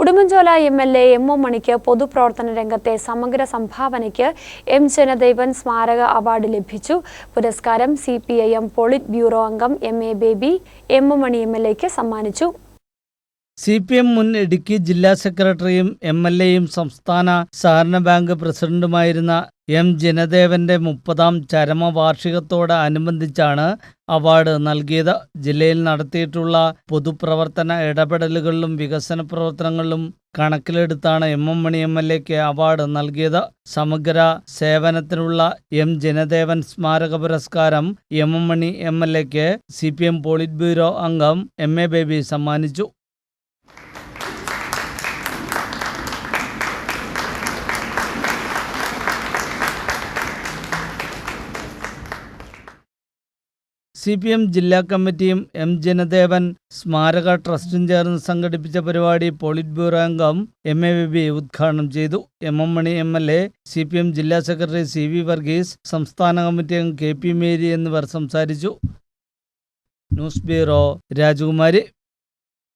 Udumbanchola M L A M O മണിക്ക് പൊതുപ്രവർത്തന രംഗത്തെ സമഗ്ര സംഭാവനയ്ക്ക് എം ജനദേവൻ സ്മാരക അവാർഡ് ലഭിച്ചു. പുരസ്കാരം C P I M polit bureau അംഗം M A Baby M O Mani M L എക്ക് സമ്മാനിച്ചു. സി പി എം മുൻ ഇടുക്കി ജില്ലാ സെക്രട്ടറിയും എം എൽ എയും സംസ്ഥാന സഹകരണ ബാങ്ക് പ്രസിഡന്റുമായിരുന്ന എം ജനദേവന്റെ മുപ്പതാം ചരമവാർഷികത്തോടനുബന്ധിച്ചാണ് അവാർഡ് നൽകിയത്. ജില്ലയിൽ നടത്തിയിട്ടുള്ള പൊതുപ്രവർത്തന ഇടപെടലുകളിലും വികസന പ്രവർത്തനങ്ങളിലും കണക്കിലെടുത്താണ് M M Mani M L എക്ക് അവാർഡ് നൽകിയത്. സമഗ്ര സേവനത്തിനുള്ള എം ജനദേവൻ സ്മാരക പുരസ്കാരം M M Mani M L എക്ക് C P M polit bureau അംഗം എം എ ബേബി സമ്മാനിച്ചു. സി പി എം ജില്ലാ കമ്മിറ്റിയും എം ജനദേവൻ സ്മാരക ട്രസ്റ്റും ചേർന്ന് സംഘടിപ്പിച്ച പരിപാടി പോളിറ്റ് ബ്യൂറോ അംഗം എം എ ബി ഉദ്ഘാടനം ചെയ്തു. M M Mani M L A C P M ജില്ലാ സെക്രട്ടറി സി വി വർഗീസ് സംസ്ഥാന കമ്മിറ്റി അംഗം കെ പി മേരി എന്നിവർ സംസാരിച്ചു. ന്യൂസ് ബ്യൂറോ രാജകുമാരി.